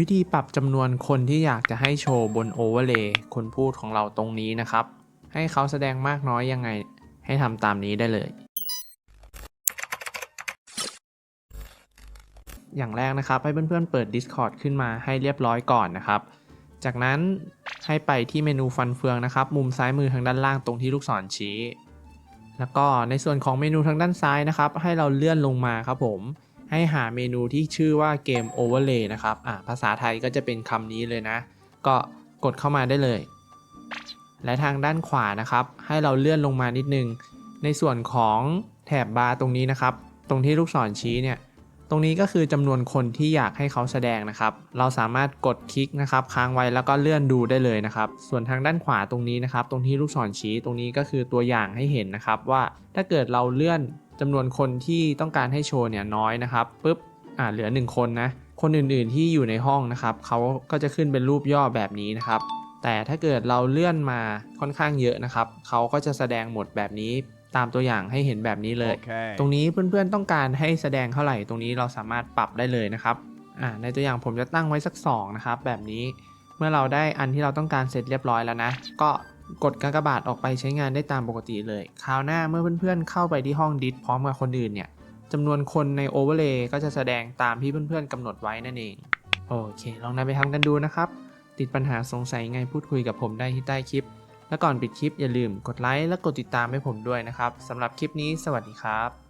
วิธีปรับจำนวนคนที่อยากจะให้โชว์บนโอเวอร์เลย์คนพูดของเราตรงนี้นะครับ ให้เขาแสดงมากน้อยยังไง ให้ทำตามนี้ได้เลย อย่างแรกนะครับให้เพื่อนๆเปิด Discord ขึ้นมาให้เรียบร้อยก่อนนะครับ จากนั้นให้ไปที่เมนูฟันเฟืองนะครับ มุมซ้ายมือทางด้านล่างตรงที่ลูกศรชี้ แล้วก็ในส่วนของเมนูทางด้านซ้ายนะครับ ให้เราเลื่อนลงมาครับผม ให้หาเมนูที่ชื่อว่าเกม Overlay นะครับอ่าภาษาไทยก็จะเป็นคำนี้เลยนะ ก็กดเข้ามาได้เลย และทางด้านขวานะครับ ให้เราเลื่อนลงมานิดนึง ในส่วนของแถบบาร์ตรงนี้นะครับ ตรงที่ลูกศรชี้เนี่ยตรงนี้ก็คือจำนวนคนที่อยากให้เขาแสดงนะครับ เราสามารถกดคลิกนะครับ ค้างไว้แล้วก็เลื่อนดูได้เลยนะครับ ส่วนทางด้านขวาตรงนี้นะครับ ตรงที่ลูกศรชี้ตรงนี้ก็คือตัวอย่างให้เห็นนะครับ ว่าถ้าเกิดเราเลื่อน จำนวนคนที่ต้องการให้โชว์เนี่ยน้อยนะครับปุ๊บอ่าเหลือ 1 คนนะคนอื่นๆที่อยู่ในห้องนะครับเขาก็จะขึ้นเป็นรูปย่อแบบนี้นะครับ แต่ถ้าเกิดเราเลื่อนมาค่อนข้างเยอะนะครับเขาก็จะแสดงหมดแบบนี้ตามตัวอย่างให้เห็นแบบนี้เลย Okay. ตรงนี้เพื่อนๆต้องการให้แสดงเท่าไหร่ ตรงนี้เราสามารถปรับได้เลยนะครับอ่าในตัวอย่างผมจะตั้งไว้สัก2นะครับแบบนี้เมื่อเราได้อันที่เราต้องการเสร็จเรียบร้อยแล้วนะ ก็ กดกากบาทออกไปใช้งานได้ตามปกติเลย คราวหน้าเมื่อเพื่อนๆ เข้าไปที่ห้องดิสพร้อมกับคนอื่นเนี่ยจำนวนคนในโอเวอร์เลย์ก็จะแสดงตามที่เพื่อนๆกำหนดไว้นั่นเอง โอเค ลองนำไปทำกันดูนะครับ ติดปัญหาสงสัยไงพูดคุยกับผมได้ที่ใต้คลิป และก่อนปิดคลิปอย่าลืมกดไลค์และกดติดตามให้ผมด้วยนะครับสำหรับคลิปนี้สวัสดีครับ